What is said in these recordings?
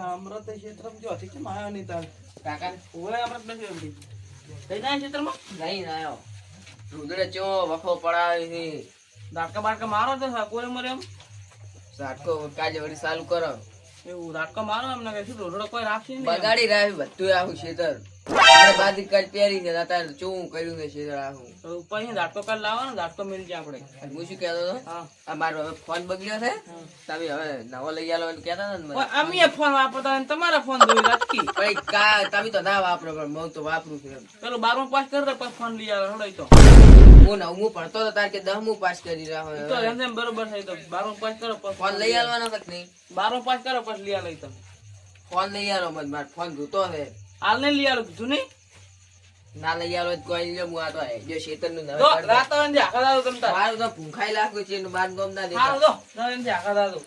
અમૃત ક્ષેત્રમાં જો હતી કેમ આવ્યો નહીં તાર કાકા અમૃત નથી જાય ક્ષેત્રમાં? નહીં આવ્યો રુદ્ર ચો વખો પડાવે છે. બાડકા મારો તો કોરે મરે એમ? ઝાટકો કાજે વળી ચાલુ કરો. એવું દાડકા મારો એમને કે શું રોડો કોઈ રાખશે નહીં બગાડી રાખ્યું બધું આખું ખેતર આપણે બાદી કાલ પહેરીને અત્યારે ચૂં કર્યું ને ખેતર હું. ઉપર ઉપર અહીંયા કર લાવો ને દાડકો મિલ જાય આપણે. હું શું કહેતો હતો? આ મારો હવે ફોન બગડ્યો છે. તમે હવે નવો લઈ આલો એમ કહેતા ને અમે ફોન વાપરતા ને તમારા ફોન જોઈ રાખી. ભાઈ કા તમે તો ના વાપરો પણ હું તો વાપરું છું એમ. પેલો બારમું પાસ કરી દે પછી ફોન લઈ આવે હડો તો. હું નવમું ભણતો હતો તાર કે દસમું પાસ કરી રહ્યો હોય તો એમ એમ બરોબર છે તો બારમું પાસ કરો પછી ફોન લઈ આવવાનો તક નહીં? બારમું પાસ કરો પછી લઈ આવે તમે ફોન લઈ આવો મને મારો ફોન જોતો છે હાલ ને લઈ આવે કીધું નહીં? ના લઈ આલો તો કોઈ નહીં હું આ તો જો શેતરનું નવે તો રાત આવે ને આખા દાદો તમતા મારું તો ભૂખાઈ લાખ્યું છે એનું બાર ગમ ના હાલ દેતા તો ના આખા દાદો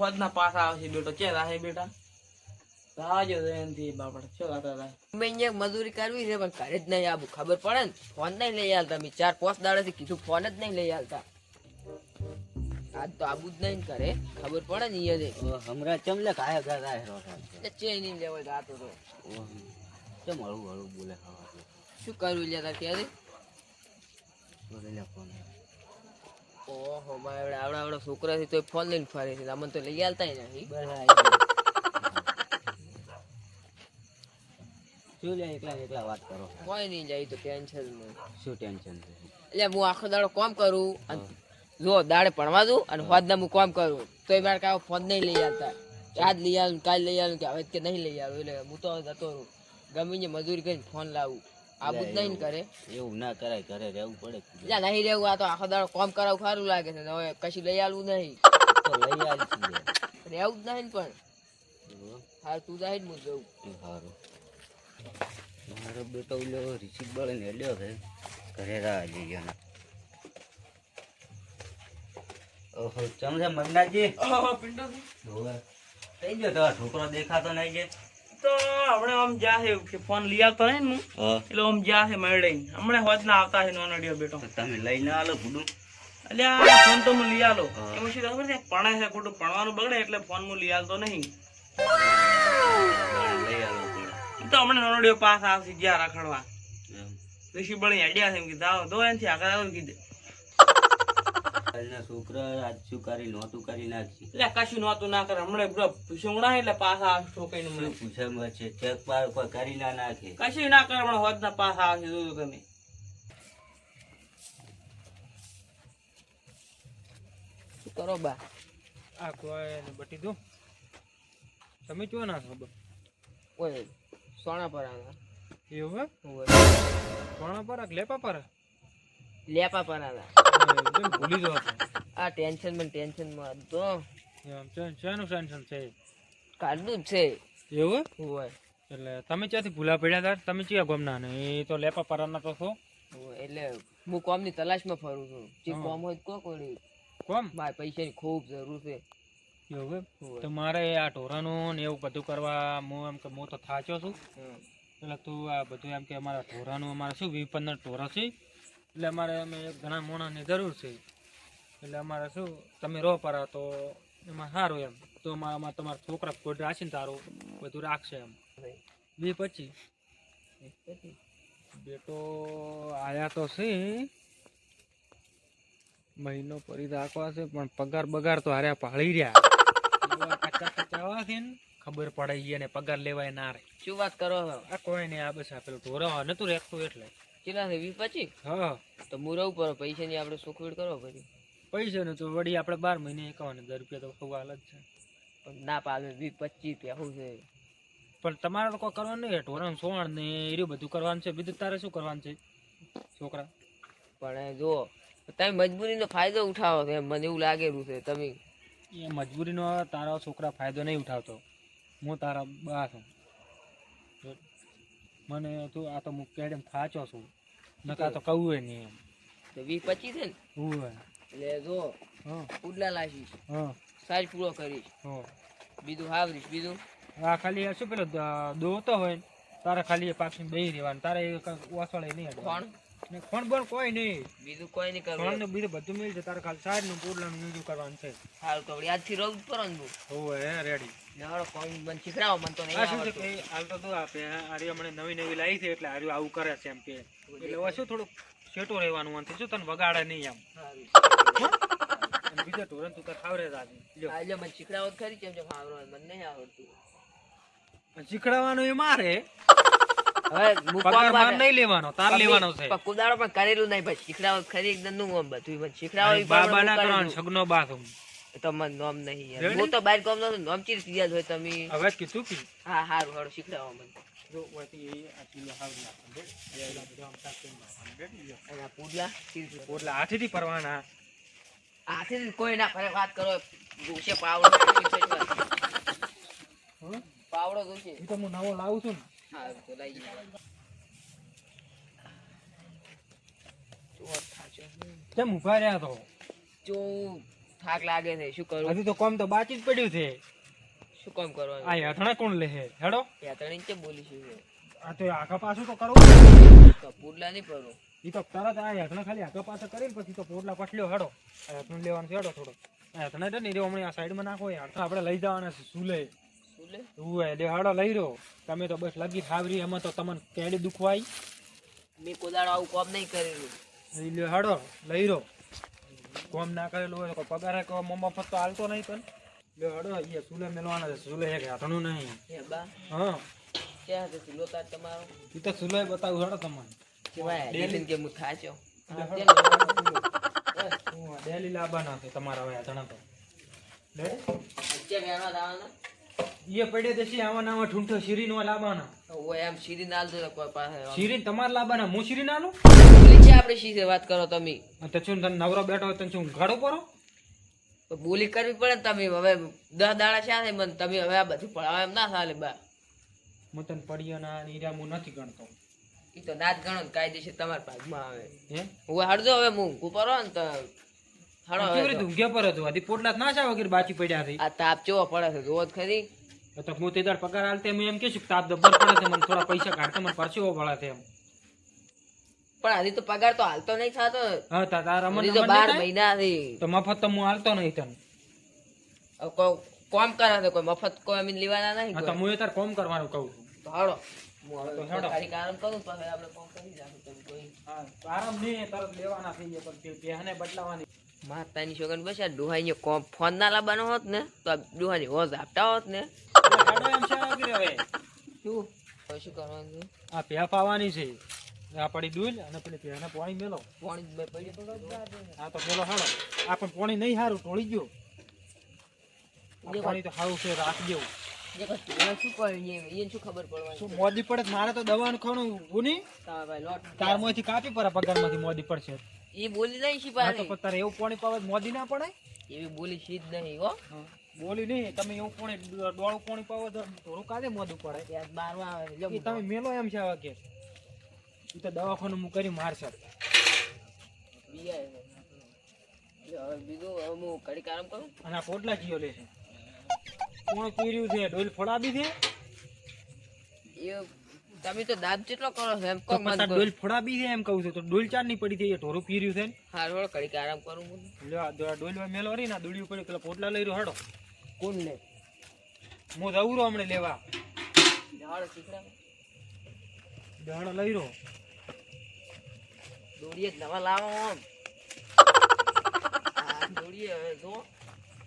હોદ ના પાસ આવે છે બેટો. કે રાહે બેટા? રાજો એનથી બાપડ. છો ગાતા હતા મેં એક મજૂરી કરવી છે પણ ઘરે જ નહીં આવું. ખબર પડે ને? ફોન નહીં લઈ આલતા. મેં ચાર પાંચ દાડાથી કીધું ફોન જ નહીં લઈ આલતા. આજ તો આવું જ નહીં કરે. ખબર પડે ને અહીંયા હમણાં ચમલે કાયા ગાતા હેરો જે ચે ઇન લેવલ જાતો તો. ચમ હળવું હળવું બોલે ખાવા શું કરવું લે તાર ક્યારે? બોલે ફોન ઓહો મારા આવડા આવડા છોકરા છે તો ફોન લઈને ફરે છે. અમને તો લઈ આલતા આ શું લે એકલા એકલા વાત કરો? કોઈ નહીં જાય તો ટેન્શન નહીં શું ટેન્શન છે? એટલે હું આખો દાડો કોમ કરું જો દાડે ભણવા દઉં અને હોદના હું કોમ કરું. તો એ મારે કાંઈ ફોન નહીં લઈ આવતા. આજ લઈ આવું કાલ લઈ આવું કે હવે કે નહીં લઈ આવું. એટલે હું તો જતો રહું. ગમીને મજૂરી કરીને ફોન લાવું. આવું જ નહીં કરે. એવું ના કરાય ઘરે રહેવું પડે એટલે નહીં રહેવું આ તો આખો દાડો કોમ કરાવું સારું લાગે છે. હવે કશું લઈ આવું નહીં. તો લઈ આવી રહેવું જ નહીં પણ. હા તું જાય જ હું જઉં. સારું મારો બેટો ઓલો રિસીપ બળે ને હેડ્યો છે. ઘરે રાહ જઈ ગયો ઓહો ચમસે મગનાજી? પિંડો હોવે. થઈ ગયો તો છોકરો દેખાતો નહીં કે? તો આપણે આમ જાહે કે ફોન લઈ આવતો નહીં હું. એટલે આમ જાહે મળે હમણાં હોજ ના આવતા છે નોનડિયો બેટો. તમે લઈને આલો ભૂડું. અલ્યા ફોન તો હું લઈ આલો. એમાં શું ખબર છે? ભણે છે ખોટું. ભણવાનું બગડે એટલે ફોન હું લઈ આલતો નહીં. તો હમણાં નોનડિયો પાસ આવશે જ્યાં રખડવા. ઋષિ બળી હેડ્યા છે એમ કીધું. આવો દો એનથી આગળ આવો કીધું. છોકરા આજ શું કરી નહોતું કરી નાખી. એટલે કશું નહોતું ના કરે. હમણાં બધો પૂછવડા એટલે પાછા ઠોકાઈને શું પૂછે છે? ચેક પાર કોઈ કરી ના નાખે. કશું ના કરે. હમણાં હોજના પાછા આવશે જોજો તમે. કરો બા? આ કોઈ બટી દો. તમે ચો ના ખબર? ઓય સોના પર આના. એવું હે સોણા પર લેપા પર? લેપા પર આના. ભૂલી જવા આ ટેન્શનમાં ટેન્શનમાં તો. શેનું ટેન્શન છે? કાઢું છે. એવું? હોય. એટલે તમે ક્યાંથી ભૂલા પડ્યા તાર? તમે ક્યાં ગમના ને? એ તો લેપા પરાના તો છો. એટલે હું કોમની તલાશમાં ફરું છું. જે કોમ હોય કો કોડી કોમ? મારે પૈસાની ખૂબ જરૂર છે. એવું તો મારે આ ઢોરાનું ને એવું બધું કરવા હું એમ કે હું તો થાચ્યો છું. એટલે તું આ બધું એમ કે અમારા ઢોરાનું અમારે શું વીસ પંદર ઢોરા છે? એટલે અમારે અમે ઘણા મોણાની જરૂર છે. એટલે અમારે શું તમે રહો પરા તો એમાં સારું એમ. તો અમારામાં અમારા તમારા છોકરા કોઈ રાખીને તારું બધું રાખશે એમ. બે પછી. બેટો આયા તો છે. મહિનો પરી રાખવા છે પણ પગાર બગાર તો હાર્યા પાળી રહ્યા. છે ને ખબર પડે એને પગાર લેવાય ના રે શું વાત કરો આ કોઈ નહીં આ બસ આ પેલું ઢોરા નતું રહેતું એટલે. કેટલા છે વીસ પચીસ? હા. તો હું રહું પડે પૈસાની આપણે સુખવીડ કરો પછી. પૈસા નું તો વળી આપણે બાર મહિને એકાવન હજાર રૂપિયા તો સવાલ જ છે. પણ ના પાલે વીસ પચીસ રૂપિયા શું છે? પણ તમારે તો કોઈ કરવાનું નહીં ઢોરણ સોણ ને એર્યું બધું કરવાનું છે. બીજું તારે શું કરવાનું છે છોકરા? પણ જો તમે મજબૂરીનો ફાયદો ઉઠાવો છો એમ મને એવું લાગેલું છે તમે. એ મજબૂરીનો તારા છોકરા ફાયદો નહીં ઉઠાવતો. હું તારા બા છું. મને તું આ તો હું કેડેમ ફાચો છું. નકા તો કહું નહીં એમ. તો વીસ પચીસ છે ને? હોય. એટલે જો હા. ઉડલા લાશીશ હા. સાઈજ પૂરો કરીશ. હા. બીજું હાવરીશ બીજું? હા ખાલી શું પેલો દોતો હોય તારે ખાલી એ બે બેહી રહેવાનું. તારે એ કાંઈ ઓસળે નહીં. કોણ? ને ફોન બોન કોઈ નહીં. બીજું કોઈ નહીં ફોન ને બીજું બધું મિલ છે. તારે ખાલી સાઈડનું પોડલાનું યુઝ કરવાનું છે. હાલ તો વળી આજથી રોજ પડે ને હોવે હે રેડી લેવાડો ફોન મને શીખરાવો મને તો નહીં આ શું છે હાલ તો શું આપે આરી હમણાં નવી નવી લાવી છે એટલે આરી આવું કરે છે એમ કે. એટલે હવે શું થોડુંક સેટો રહેવાનું અંતે શું તને વગાડે નહીં એમ. બીજા ઢોરણ તું તાર ખાવરે રાજી લ્યો. મને શીખડાવો તો ખરી કેમ છે ખાવરો મને નહીં આવડતું. શીખડાવવાનું એ મારે. હું પગાર નહીં લેવાનો તાર પણ લેવાનો છે. કુદાડો પણ કરેલું નહીં ભાઈ. શીખડાવો ખરી એકદમનું આમ બધું. શીખડાવો બાબા ના કરવાનું બાથું નોમ નહીં હું તો બહાર ચીર સીધા હોય તમે. હવે કીધું કે? હા હારું હારું શીખડાવો મને. જો પુડલા પરવાના કોઈ ના ફરે વાત કરો. જોશે પાવડો હં? પાવડો જોશે. તો હું નવો લાવું છું ને. તો લઈ. કેમ ઊભા રહ્યા તો? જો થાક લાગે છે શું કરું? હજી તો કોમ તો બાકી જ પડ્યું છે. શું કામ કરવાનું? આ હેઠણા કોણ લે હેડો. યાત્રાની કે બોલીશું છે? આ તો આગા પાછું તો કરો. તો પુડલા નહીં પડો ઈ તો તરત આ હેઠણા ખાલી આખા પાછા કરીને પછી તો પોટલા પટલ્યો હેડો. આ હેઠણું લેવાનું છે હેડો થોડો. આ હેઠણા છે નહીં રે હમણાં આ સાઈડમાં નાખો એ હેઠણા આપણે લઈ જવાના છે શું શું લે ઉવે લે હેડો લઈ રહ્યો. તમે તો બસ લગી ખાવરી એમાં તો તમને કેડી દુખવાય. મેં કોદાળો આવું કોમ નહીં કરેલું. ઈ હાડો લઈ રહ્યો. કોમ ના કરેલું હોય તો પગાર કોઈ મફત તો હાલતો નહીં પણ. લ્યો હાડો એ સુલે મેલવાના છે સુલે એક હાથણું નહીં. એ બા. હા. ક્યાં હતો સુલો તાર તમારો? એ તો સુલે બતાવું હાડો તમને. કેવાય ડેલી. કે હું થાચો? હા, કેમ હું ડેલી લાવવાના છે તમારા હવે હાથણા તો. લે વચ્ચે વેણવા દાવાનો એ પડે દેશી આવા નાવા ઠૂંઠો શીરીનો લાવવાના. ઓય આમ સીધી નાલ દો કોઈ પાસે. શીરીન તમારે લાવવાના હું શીરીન આલું? બોલી છે આપણે શીશે વાત કરો તમે? તો શું તને નવરો બેઠો તને શું ઘાડો પરો બોલી કરવી પડે ને તમે હવે દસ દાડા છે ને મને તમે હવે આ બધું પડાવે એમ ના ચાલે બા. હું તને પડ્યો ના ઈરા હું નથી ગણતો. એ તો નાત ગણો ને કાયદેસર તમારા ભાગમાં આવે. હે? હું હડજો હવે હું પડો ને તો હડો હવે. ઊંઘ્યા પર હતો આથી પોટલા ના છે વગર બાચી પડ્યા હતી આ તાપ ચેવો પડે છે જોવો ખરી. તો હું તે દાડ પગાર હાલતે હું એમ કે છું તાપ જબ્બર પડે છે મને થોડા પૈસા કાઢતો મને પરસેવો પડે છે એમ. પણ હજી તો પગાર તો હાલતો નહીં થતો. હા તા તાર અમને તો 12 મહિના થી તો મફત તો હું હાલતો નહીં તને. કો- કોમ કરે છે કોઈ મફત કોઈ અમે લેવાના નહીં હા તો હું એ તાર કોમ કરવાનું કહું છું. તો હાલો. હું હવે તો હેડો. ખાલી આરામ કરું પછી આપણે કોમ કરી તમે કોઈ. હા આરામ નહીં તરત લેવાના થઈ જાય પણ પહેને બદલાવાની. માતાની છોકરા બસ આ ડોહાઈ ફોન ના લાવવાનો હોત ને તો આ ડોહાની હોજ આપતા હોત ને. શું? શું કરવાનું? છે? આ ભેફ પાવાની છે. આ પડી દૂધ અને પેલી ભેને પાણી મેલો. પાણી આ તો મેલો હાડો આ પણ પાણી નહીં સારું ટોળી ગયો. પાણી તો સારું છે રાખ જેવું મોદી પડે? મારે તો દવાનું ખાવાનું લોટ. તારમાંથી કાપી પડે પગારમાંથી મોદી પડશે. એ બોલી નહીં છે હા તો તારે એવું પાણી પાવે મોદી ના પડે? એવી બોલી છે જ નહીં હો. બોલી નહીં તમે એવું પાણી ડોળું પાણી પાવો તો થોડું કાલે મોદું પડે ત્યાં બારમાં આવે. તમે મેલો એમ છે આવા કે. ઈ તો દવાખાનું હું કરી મારશે. બીજું હવે હું આરામ કરું. અને આ પોટલા જીઓ લે છે. કોણ પીર્યું છે? ડોલ ફોડાવી છે એ તમે તો દાબ જેટલો કરો છો એમ તો મત ડોલ ફોડાવી છે એમ કહું છું. તો ડોલ ચારની પડી છે એ ઢોરું પીર્યું છે ને. હારું હળો ઘડીક આરામ કરું હું. લ્યો આ ડોલ મેલો રહી ને દોડ્યું પડ્યું પેલા પોટલા લઈ રહ્યો હડો કોણ લે હું જવું રહ્યો હમણાં લેવા? જાડો શીખડા દહાડો લઈ રહ્યો. દોડીએ નવા લાવો આમ. દોડીએ હવે જો.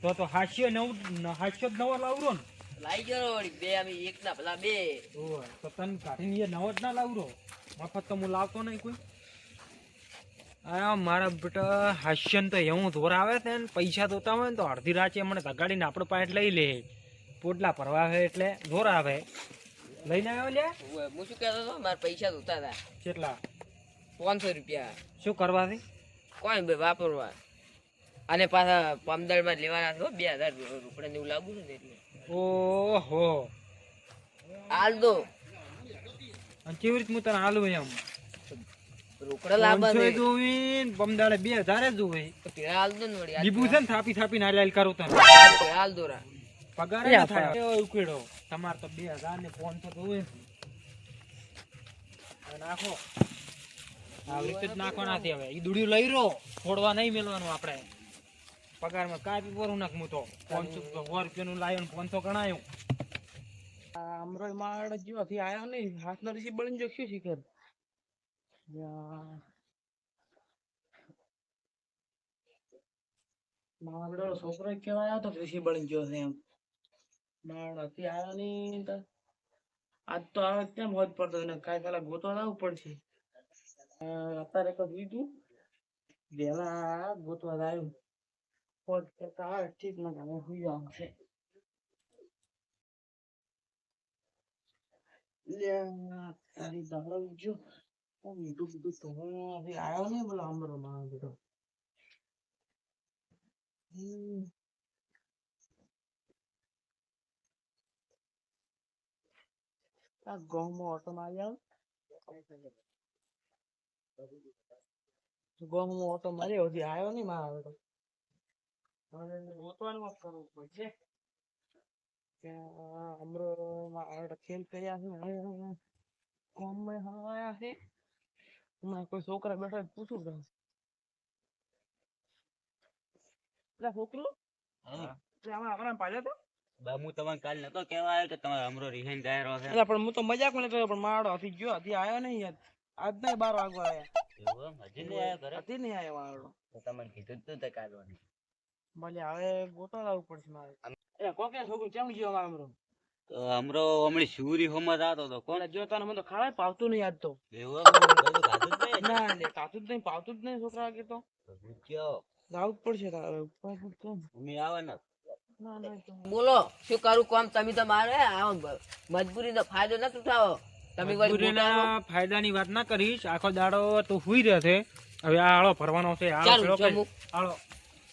તો તો હાસ્ય નવ હાસ્ય જ નવા લાવરો ને. લાઈ ગયો વળી બે અમે એક ના ભલા બે ઓય, તો તન કાઢીને એ નવો જ ના લાવરો મફત તો હું લાવતો નહીં કોઈ આ મારા બેટા હાસ્યન તો એવું ધોર આવે છે ને પૈસા જોતા હોય ને તો અડધી રાતે મને ધગાડીને આપણો પાંચ લઈ લે પોટલા ભરવા આવે એટલે ધોર આવે લઈને આવ્યો લે હું શું કહેતો હતો મારા પૈસા જોતા હતા કેટલા પાંચસો રૂપિયા શું કરવાથી કોઈ ભાઈ વાપરવા અને પાછા પમદળમાં લેવાના છે બે હજાર રૂપિયા એવું લાગુ ને એટલે ઓહો. હાલ દો અને કેવી રીત હું તને હાલું એમ રોકડા લાવવા દે એ જોવી ને પમદાડે બે હજાર જોવે તો પેલા હાલ દો ને વળી લીબુ છે ને થાપી થાપી ના લાલ કરું તને. હાલ દો, હાલ દો રા. પગાર લે થાય. એવો ઉકેડો તમારે તો બે હજાર ને પાંચસો તો હોય નાખો. આવી રીતે જ નાખવાના છે હવે. ઈ દુડિયું લઈ રહ્યો. છોડવા નહીં મેળવાનું આપણે. પગારમાં કાપી ભરું નાખ હું તો. પાંચસો સો રૂપિયાનું લાવ્યો ને પાંચસો ગણાયો. આ અમરો માળ જેવો થી આયો નહીં. હાથનો રીસી બળીને જો શું શીખર? મારો છોકરો તો ઋષિ બળીને ગયો છે એમ. માળ હતી આયો નહીં તો આજ તો આવે હોજ પડતો ને કાંઈ પેલા ગોતવા લાવવું પડશે. અત્યારે તો લીધું વેલા ગોતવા આવ્યું ઠીક ના હવે સુઈ જવાનું છે લ્યા, તારી દાડો જો આ મીઠું બીઠું તો હજી આયો નહીં બોલો મારો બેટો હમ. આ ગામમાં ઓટો મારી આવ ગામમાં ઓટો માર્યો હજી આયો નહીં મારો હવે ગોતવાનું કરવું પડશે કે આ અમરો મારો ખેલ કર્યા છે હવે ગામમાં હા છે. હમણાં કોઈ છોકરા બેઠા પૂછું પેલા છોકરો? આપણા પાડ્યો તો બા તમને કાલ નતો કહેવા આવ્યો કે તમારો હમરો રિહાઈન જાહેર છે એટલે પણ હું તો મજાક પણ મારો હતી ગયો હતી આવ્યો નહીં યાર. આજ નહીં બાર વાગવા હજી નહીં આવ્યો ઘરે? હતી નહીં આવ્યો મારો તો તમને કીધું જ તું તે કાલ વાળી. ભલે હવે ગોતો લાવવું પડશે મારે. એ કોકે છોકરું કેમ ગયો મારો અમરો તો હમરો હમણાં શિવરી હોમાં જાતો તો કોણ? જો તને મને ખાવા પાવતું નહીં યાદ તો. એવો? ના લે કાતું જ નહીં પાવતું જ નહીં છોકરા કે તો. લાવવું પડશે તારે ઉપર મમ્મી આવે ને? બોલો શું કરું કોમ? તમે તો મારે આવો મજબૂરીનો ફાયદો નથી ઉઠાવો. તમે મજબૂરી ના ફાયદા ની ફાયદાની વાત ના કરીશ. આખો દાડો તો હુઈ રહે છે હવે આ આળો ભરવાનો છે આળો આળો.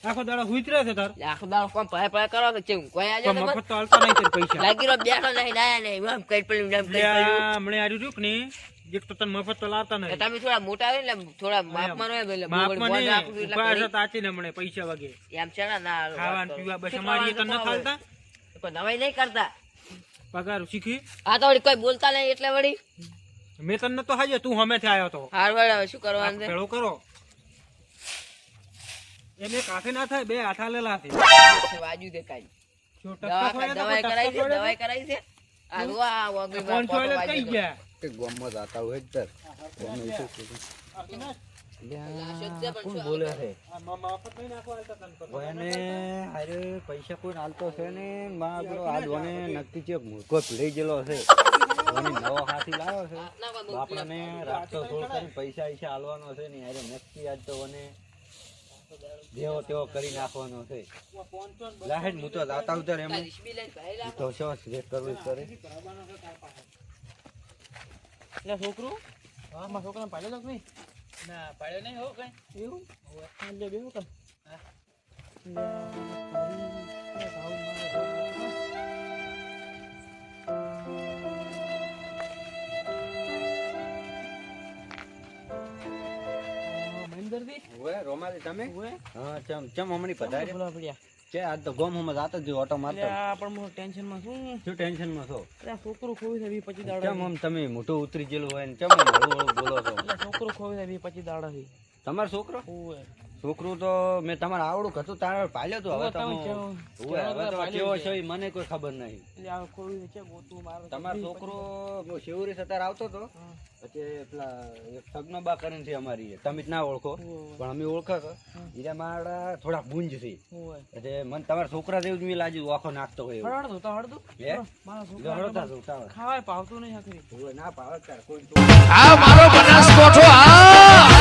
આખો દાડો હુઈ છે તાર. આખો દાડો કોમ પાય પાય કરો તો ચેવું કોઈ આજે પણ મફત તો હાલતા નહીં પૈસા. લાગી રહ્યો બેઠો નહીં નાયા નહીં. એમ કઈ પડ્યું એમ કઈ પડ્યું. એટલે આર્યું રહ્યું કે એક તો તને મફત તો લાવતા નહીં. તમે થોડા મોટા હોય એટલે થોડા માપમાં રહો એટલે માપમાં નહીં, એટલે ઉપવાસ કરી. હતા પૈસા વગે. એમ છે ને ના. પીવા બસ અમારી તો ખાલતા કોઈ નવાઈ નહીં કરતા. પગાર શીખી? આ તો વળી કોઈ બોલતા નહીં એટલે વળી. મેં તને તો હાજે તું હમેથી આવ્યો તો. હાર વળી શું કરવાનું છે? કરો. એમ એક ના થાય બે આઠા લેલા છે. વાજુ દેખાય. દવાઈ કરાઈ છે દવાઈ કરાઈ છે. આ આ વગર કોણ છોલે કઈ ગયા? કે ગામમાં જાતા હોય તાર. કોણ શું બોલે છે? આ મા- મફત નહીં નાખવા આલતા તને તો. કોઈને હારે પૈસા કોઈ હાલતો છે ને? માં પેલો આજ નક્કી છે મૂર્ખો પીડાઈ ગયેલો છે. વને નવો હાથી લાવ્યો છે. આપણને રાખતો કરીને પૈસા ઈસા હાલવાનો છે ને? હારે નક્કી આજ તો વને જેવો તેવો કરી નાખવાનો છે. લાહેડ હું તો લાતા ઉતર એમ. તો શું જે કરવું એ કરે. એટલે છોકરું? હા મારા છોકરાને પાડ્યો તો નહીં? ના પાડ્યો નહીં હો કઈ. એવું? હા. લે બેહો તો લે, તારી- અરે ભાવ મારે ભાવ. હા, ઓએ રોમાલી તમે? હા ચમ ચમ હમણી પધારે બોલવા પડ્યા છે આજ તો ગોમ હમ જાતો જ ઓટો મારતો. આ પણ હું ટેન્શનમાં છું. શું ટેન્શનમાં છો આ ખોવી છે વીસ પચીસ દાડા ચમ આમ તમે મોટો ઉતરી ગયેલું હોય ને ચમ હળવું હળવું બોલો છો? એટલે ખોવી છે વીસ પચીસ દાડાથી તમારો છોકરો? છોકરું તો મેં તમારે આવડું હતું તારે પાલ્યો તો હવે તમે કેવો- ઓવે, હવે તો કેવો છે. મને કોઈ ખબર નહીં. એટલે તમારો છોકરો શિવરી સતાર આવતો તો પછી પેલા એક સગનો બા કરીને છે અમારી તમે જ ના ઓળખો પણ અમે ઓળખો છો. ઈરા મારા થોડા ગુંજ છે. એટલે મને તમારા છોકરા જેવું જ મેં લાગ્યું આખો નાખતો હોય. ખાવાય નહીં ના પાવે કોઈ આ મારો બનાસકોઠો આ